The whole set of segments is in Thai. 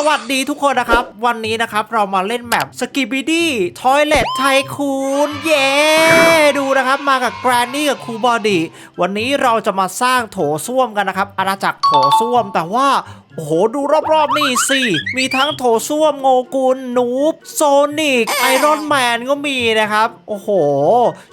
สวัสดีทุกคนนะครับ วันนี้นะครับเรามาเล่นแมปสกิบิดี้ทอยเล t ไทคูนเย้ดูนะครับมากับแกรนนี่กับครูบอดี้วันนี้เราจะมาสร้างโถส้วมกันนะครับอาณาจักรโถส้วมแต่ว่า โอ้โห ดูรอบๆนี่สิ มีทั้งโถส้วมโงกุลนูบโซนิกไอรอนแมนก็มีนะครับ โอ้โห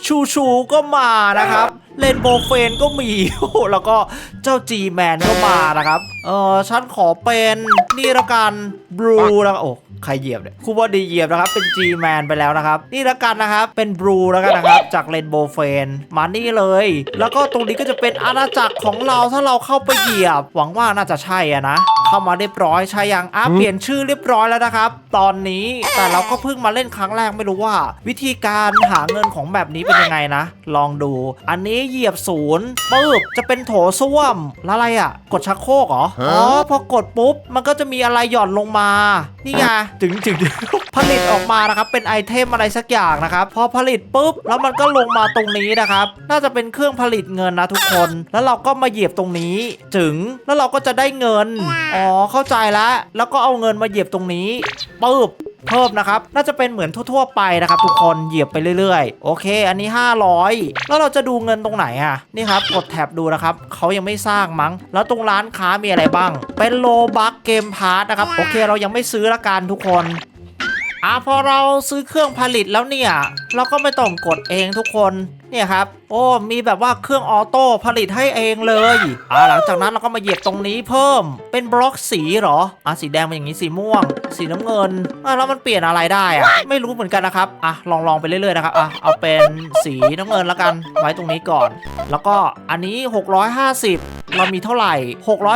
ชูชูก็มานะครับเลนโบเฟนก็มีโอ้โหแล้วก็เจ้าจีแมนก็มานะครับ เออฉันขอเป็นนี่ละกันบลูแล้วโอ้ใครเหยียบเนี่ยครูบอดีเหยียบนะครับ เป็น G Man ไปแล้วนะครับ นี่ละกันนะครับ เป็นบลูแล้วกันนะครับ จากเลนโบเฟนมานี่เลย แล้วก็ตรงนี้ก็จะเป็นอาณาจักรของเราถ้าเราเข้าไปเหยียบ หวังว่าน่าจะใช่อะนะ เข้ามาเรียบร้อยใช่ยังอะเปลี่ยนชื่อเรียบร้อยแล้วนะครับ ตอนนี้แต่เราก็เพิ่งมาเล่นครั้งแรกไม่รู้ว่า วิธีการหาเงินของแบบนี้เป็นยังไงนะ ลองดู อันนี้เหยียบศูนย์ปึ๊บจะเป็นโถส้วมแล้วอะไรอะ กดชักโครกเหรออ๋อพอกดปุ๊บ มันก็จะมีอะไรหย่อนลงมา นี่ไงถึงถึงผลิตออกมานะครับเป็นไอเทมอะไรสักอย่างนะครับพอผลิตปุ๊บแล้วมันก็ลงมาตรงนี้นะครับ น่าจะเป็นเครื่องผลิตเงินนะทุกคน แล้วเราก็มาเหยียบตรงนี้ ถึงแล้วเราก็จะได้เงินอ๋อเข้าใจแล้วแล้วก็เอาเงินมาเหยียบตรงนี้ปึ๊บเพิ่มนะครับ น่าจะเป็นเหมือนทั่ว ๆ ไปนะครับ ทุกคนเหยียบไปเรื่อยๆ โอเค อันนี้ 500 แล้วเราจะดูเงินตรงไหนอะ นี่ครับ กดแท็บดูนะครับ เขายังไม่สร้างมั้ง แล้วตรงร้านค้ามีอะไรบ้าง เป็นโลบักเกมพาร์ทนะครับ โอเค เรายังไม่ซื้อละกันทุกคนอะพอเราซื้อเครื่องผลิตแล้วเนี่ย เราก็ไม่ต้องกดเองทุกคน เนี่ยครับ โอ้มีแบบว่าเครื่องออโต้ผลิตให้เองเลยอะหลังจากนั้นเราก็มาเหยียบตรงนี้เพิ่มเป็นบล็อกสีเหรออะสีแดงเป็นอย่างนี้สีม่วง สีน้ำเงินอะแล้วมันเปลี่ยนอะไรได้อะไม่รู้เหมือนกันนะครับอะลองลองไปเรื่อยๆนะครับอะเอาเป็นสีน้ำเงินแล้วกันไว้ตรงนี้ก่อน แล้วก็อันนี้ 650 เรามีเท่าไหร่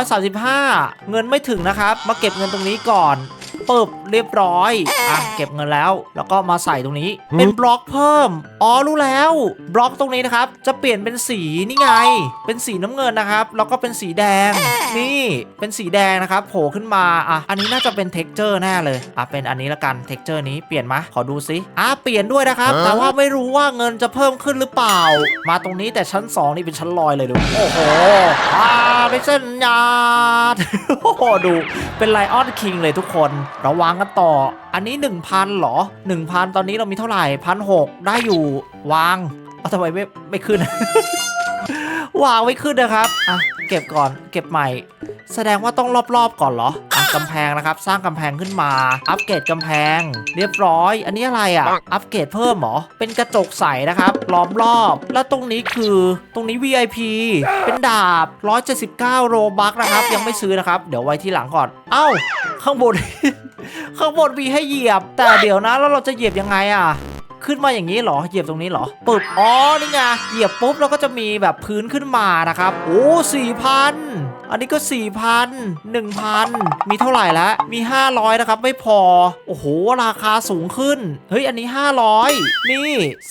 635 เงินไม่ถึงนะครับ มาเก็บเงินตรงนี้ก่อน ปึ๊บเรียบร้อยอะเก็บเงินแล้ว แล้วก็มาใส่ตรงนี้ เป็นบล็อกเพิ่มอ๋อรู้แล้ว บล็อกตรงนี้นะครับ จะเปลี่ยนเป็นสีนี่ไง เป็นสีน้ำเงินนะครับ แล้วก็เป็นสีแดง นี่เป็นสีแดงนะครับโผล่ขึ้นมาอะอันนี้น่าจะเป็นเท็กเจอร์แน่เลยอะเป็นอันนี้ละกันเท็กเจอร์นี้เปลี่ยนมาขอดูซิอะเปลี่ยนด้วยนะครับแต่ว่าไม่รู้ว่าเงินจะเพิ่มขึ้นหรือเปล่า มาตรงนี้แต่ชั้น 2 นี่เป็นชั้นลอยเลยดูโอ้โหอ่าเป็นเส้นยาดโอ้โหดูเป็นไลออนคิงเลยทุกคนเราวางกันต่อ อันนี้ 1,000เหรอ 1,000 ตอนนี้เรามีเท่าไหร่พันหได้อยู่วางเอาทำไมไม่ไม่ขึ้น วางไม่ขึ้นนะครับอะเก็บก่อนเก็บใหม่ แสดงว่าต้องรอบๆก่อนเหรออะกำแพงนะครับ สร้างกำแพงขึ้นมา อัปเกรดกำแพง เรียบร้อย อันนี้อะไรอะ อัปเกรดเพิ่มเหรอ เป็นกระจกใสนะครับ ล้อมรอบ แล้วตรงนี้คือตรงนี้ VIP เป็นดาบ 179 โรบัคนะครับ ยังไม่ซื้อนะครับ เดี๋ยวไว้ที่หลังก่อน เอ้า ข้างบน ข้างบนมีให้เหยียบ แต่เดี๋ยวนะแล้วเราจะเหยียบยังไงอะ ขึ้นมาอย่างนี้เหรอเหยียบตรงนี้เหรอปึ๊บอ๋อนี่ไงเหยียบปุ๊บแล้วก็จะมีแบบพื้นขึ้นมานะครับโอ้สี่พันอันนี้ก็สี่พันหนึ่งพันมีเท่าไหร่แล้วมี 500นะครับไม่พอโอ้โหราคาสูงขึ้นเฮ้ยอันนี้ 500 นี่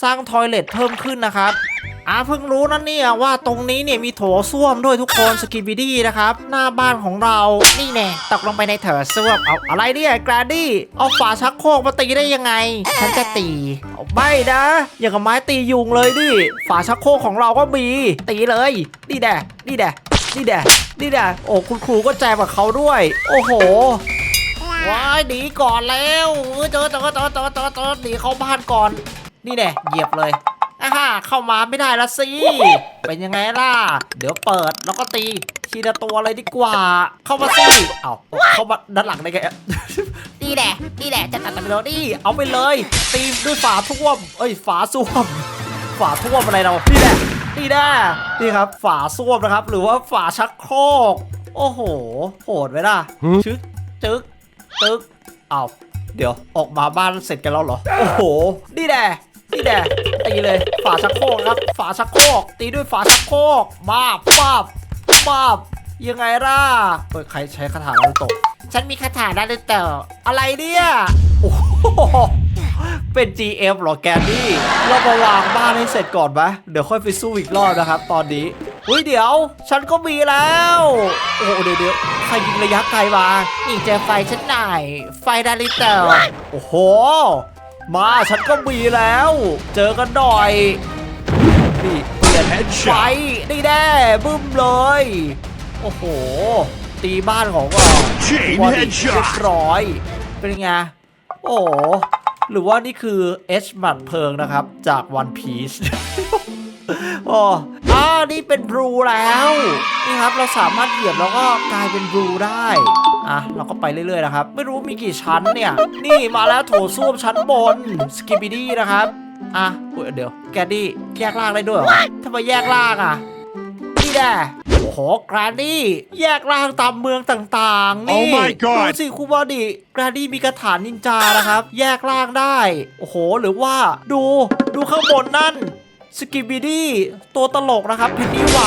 สร้างทอยเลทเพิ่มขึ้นนะครับ อาเพิ่งรู้นะเนี่ยว่าตรงนี้เนี่ยมีโถส้วมด้วยทุกคนสกิบิดี้นะครับ หน้าบ้านของเรานี่แน่ตกลงไปในเถอส้วมเอาอะไรเนี่ยแกรนดี้เอาฝาชักโครกมาตีได้ยังไง ฉันจะตีเอาไม่นะ อย่างกับไม้ตียุงเลยดิฝาชักโครกของเราก็มีตีเลยนี่แด่นี่แด่นี่แด่นี่แด่โอ้คุณครูก็แจมกับเขาด้วย โอ้โหว้ายหนีก่อนแล้วเออเจอเจอเจอเจอเจอเจอหนีเข้าบ้านก่อน นี่แน่เหยียบเลย ฮ่าเข้ามาไม่ได้ละสิ เป็นยังไงล่ะ เดี๋ยวเปิดแล้วก็ตีทีละตัวเลยดีกว่า เข้ามาสิ เอาเข้ามาด้านหลังได้ไงอะนี่แหละนี่แหละจะตัดตัดไปแล้วนี่เอาไปเลย ตีด้วยฝาท่วม เอ้ยฝาส้วม ฝาท่วมอะไรเรา นี่แหละ นี่แน่นี่ครับ ฝาส้วมนะครับ หรือว่าฝาชักโครก โอ้โห โหดไหมล่ะ ชึก จึก ตึก เอาเดี๋ยวออกมาบ้านเสร็จกันแล้วเหรอ โอ้โห นี่แน่ นี่แน่ตีเลยฝาชักโครกครับ ฝาชักโครกตีด้วยฝาชักโครกมาบมาบมาบยังไงล่ะเอ้ยใครใช้คาถานารูโตะฉันมีคาถานารูโตะอะไรเนี่ยโอ้โหเป็น GM เหรอแกนนี่เรามาวางบ้านให้เสร็จก่อนไหมเดี๋ยวค่อยไปสู้อีกรอบนะครับ ตอนนี้อุ้ยเดี๋ยว ฉันก็มีแล้ว โอ้โหเดี๋ยวเดี๋ยวใครยิงระยะไกลมานี่เจอไฟฉันหน่อยไฟดาริเตอร์โอ้โห มาฉันก็มีแล้ว เจอกันหน่อยนี่เปลี่ยนไฟนี่แน่บึ้มเลย โอ้โห ตีบ้านของก็ Chain บอดี้เรียบ headshot ร้อย เป็นไง โอ้โหหรือว่านี่คือเอชบัตเพลิงนะครับ จากวันพีซโอ้อ่านี่เป็นบลูแล้ว นี่ครับเราสามารถเหยียบแล้วก็กลายเป็นบลูได้ อะเราก็ไปเรื่อยๆนะครับ ไม่รู้มีกี่ชั้นเนี่ย นี่มาแล้วโถส้วมชั้นบนสกิบิดี้นะครับ อะอุ๊ยเดี๋ยวแกดดี้แยกล่างได้ด้วยเหรอทำไมแยกล่างอะนี่แน่โอ้โหแกรนดี้แยกร่างตามเมืองต่างๆ นี่ Oh my god ดูสิครูบอดี้แกรนดี้มีกระถานนินจานะครับ แยกร่างได้ โอ้โห หรือว่าดูดูข้างบนนั่น สกิบิดี้ตัวตลกนะครับเพนนี่ไหว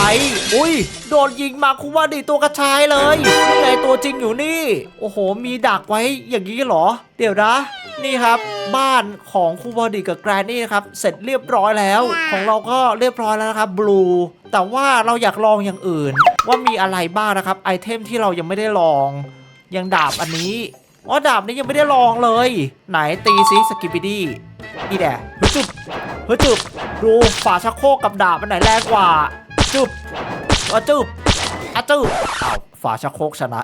อุ้ย โดนยิงมาครูบอดี้ตัวกระชายเลยยังไงตัวจริงอยู่นี่ โอ้โห มีดักไว้อย่างนี้เหรอ เดี๋ยวนะ นี่ครับบ้านของครูบอดี้กับแกรนนี่นะครับ เสร็จเรียบร้อยแล้ว ของเราก็เรียบร้อยแล้วนะครับบลูแต่ว่าเราอยากลองอย่างอื่น ว่ามีอะไรบ้างนะครับ ไอเทมที่เรายังไม่ได้ลองอย่างดาบอันนี้อ๋อดาบนี้ยังไม่ได้ลองเลย ไหนตีซิสกิปปิดี้นี่แหละฮึจุ บฮึจุบดูฝาชักโครกกับดาบอันไหนแรงกว่าจุบอะจุบอะจุบอ้าวฝาชักโครกชนะ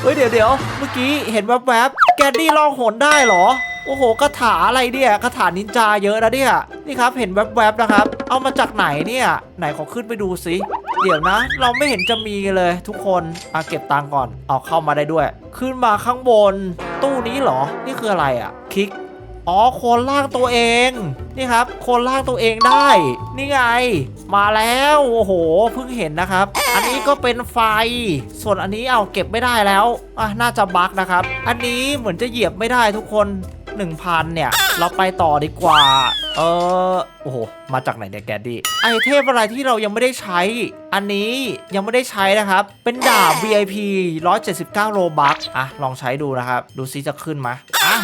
เฮ้ยเดี๋ยวเดี๋ยวเมื่อกี้เห็นแวบๆแกนดี้ล่องหนได้เหรอโอ้โหคาถาอะไรเนี่ยคาถานินจาเยอะนะเนี่ยนี่ครับเห็นแวบๆนะครับ เอามาจากไหนเนี่ยไหนขอขึ้นไปดูสิเดี๋ยวนะ เราไม่เห็นจะมีเลยทุกคนอะเก็บตังก่อน เอาเข้ามาได้ด้วย ขึ้นมาข้างบน ตู้นี้เหรอ นี่คืออะไรอะ คลิก อ๋อโคนล่างตัวเอง นี่ครับ โคนล่างตัวเองได้ นี่ไง มาแล้ว โอ้โห เพิ่งเห็นนะครับ อันนี้ก็เป็นไฟ ส่วนอันนี้เอาเก็บไม่ได้แล้ว อะ น่าจะบั๊กนะครับ อันนี้เหมือนจะเหยียบไม่ได้ทุกคน 1,000 เนี่ย เราไปต่อดีกว่า เออ โอ้โห มาจากไหนเนี่ยแกดดี้ ไอเทมอะไรที่เรายังไม่ได้ใช้ อันนี้ยังไม่ได้ใช้นะครับ เป็นดาบ VIP 179โลบัค อะ ลองใช้ดูนะครับ ดูซิจะขึ้นไหมอะ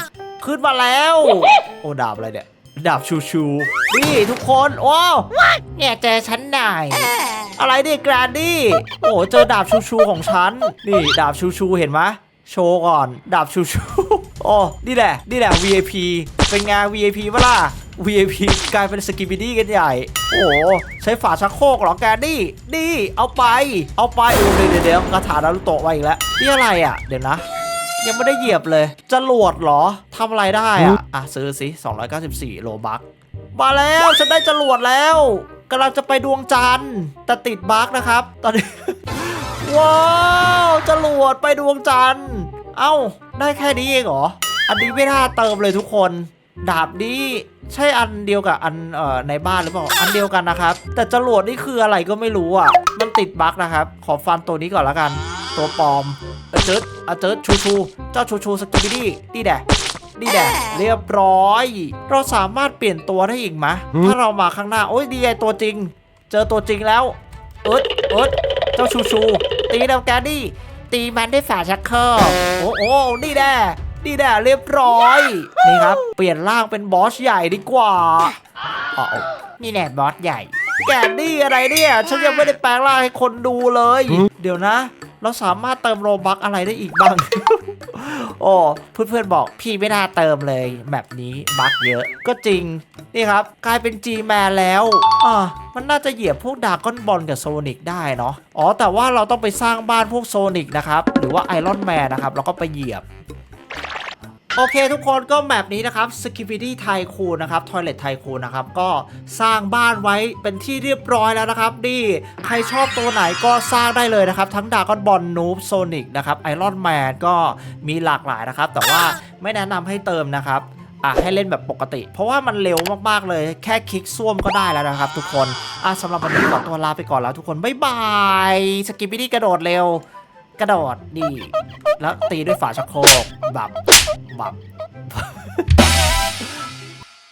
ขึ้นมาแล้ว โอ้ดาบอะไรเนี่ย ดาบชูชูนี่ทุกคนว้าวเนี่ยเจอฉันหน่อยอะไรดิแกรนดี้ โอ้เจอดาบชูชูของฉัน นี่ดาบชูชูเห็นไหมโชว์ก่อน ดาบชูชูโอ้นี่แหละ นี่แหละ VIP เป็นไง VIP ปะล่ะ VIP กลายเป็นสกิบิดี้กันใหญ่ โอ้ใช้ฝาชักโครกเหรอแกรนดี้นี่เอาไป เอาไปโอ้เดี๋ยวเดี๋ยวเดี๋ยวกระถานารุโตะมาอีกแล้ว นี่อะไรอะ เดี๋ยวนะ ยังไม่ได้เหยียบเลยจรวดเหรอทำอะไรได้อะอะซื้อสิ294 โลบักมาแล้วฉันได้จรวดแล้วกำลังจะไปดวงจันทร์แต่ติดบั๊กนะครับ ตอนนี้ ว้าวจรวดไปดวงจันทร์ เอ้า ได้แค่นี้เองเหรอ อันนี้ไม่น่าเติมเลยทุกคน ดาบนี้ใช่อันเดียวกับอันเอ่อในบ้านหรือเปล่า อันเดียวกันนะครับ แต่จรวดนี่คืออะไรก็ไม่รู้อะ มันติดบั๊กนะครับ ขอฟันตัวนี้ก่อนละกัน ตัวปลอมอาเจิดอาเจิดชูชู เจ้าชูชูสกิบิดี้นี่แดะนี่แดะเรียบร้อย เราสามารถเปลี่ยนตัวได้อีกไหมถ้าเรามาข้างหน้า โอ้ยดีไอตัวจริง เจอตัวจริงแล้ว เอิดเอิดเจ้าชูชู ตีดาวแกดดี้ ตีมันด้วยฝาชักเคอร์โอ้โอ้นี่แน่นี่แน่เรียบร้อย นี่ครับ เปลี่ยนร่างเป็นบอสใหญ่ดีกว่าอ๋อนี่แน่บอสใหญ่ แกดดี้อะไรเนี่ย ฉันยังไม่ได้แปลงร่างให้คนดูเลย เดี๋ยวนะ เราสามารถเติมโรบักอะไรได้อีกบ้าง โอ้เพื่อนๆบอกพี่ไม่น่าเติมเลยแบบนี้บั๊กเยอะ ก็จริงนี่ครับ กลายเป็น G แมนแล้วอ่ามันน่าจะเหยียบพวกดากอนบอลกับโซนิกได้เนาะอ๋อแต่ว่าเราต้องไปสร้างบ้านพวกโซนิกนะครับ หรือว่าไอรอนแมนนะครับแล้วก็ไปเหยียบ โอเคทุกคนก็แบบนี้นะครับ s k i p i d y ไทคูนะครับ Toilet ไทคูนะครับก็สร้างบ้านไว้เป็นที่เรียบร้อยแล้วนะครับนี่ใครชอบตัวไหนก็สร้างได้เลยนะครับ ทั้งดากอนบอลนูบโซนิกนะครับไอรอนแมนก็มีหลากหลายนะครับ แต่ว่าไม่แนะนำให้เติมนะครับอะให้เล่นแบบปกติ เพราะว่ามันเร็วมากๆเลย แค่คลิกซ่วมก็ได้แล้วนะครับ ทุกคนอะสำหรับวันนี้ขอตัวลาไปก่อนแล้วทุกคนบ๊ายบายสกิปปี้ดี้กระโดดเร็ว กระโดดนี่แล้วตีด้วยฝาชักโครกบับ บับ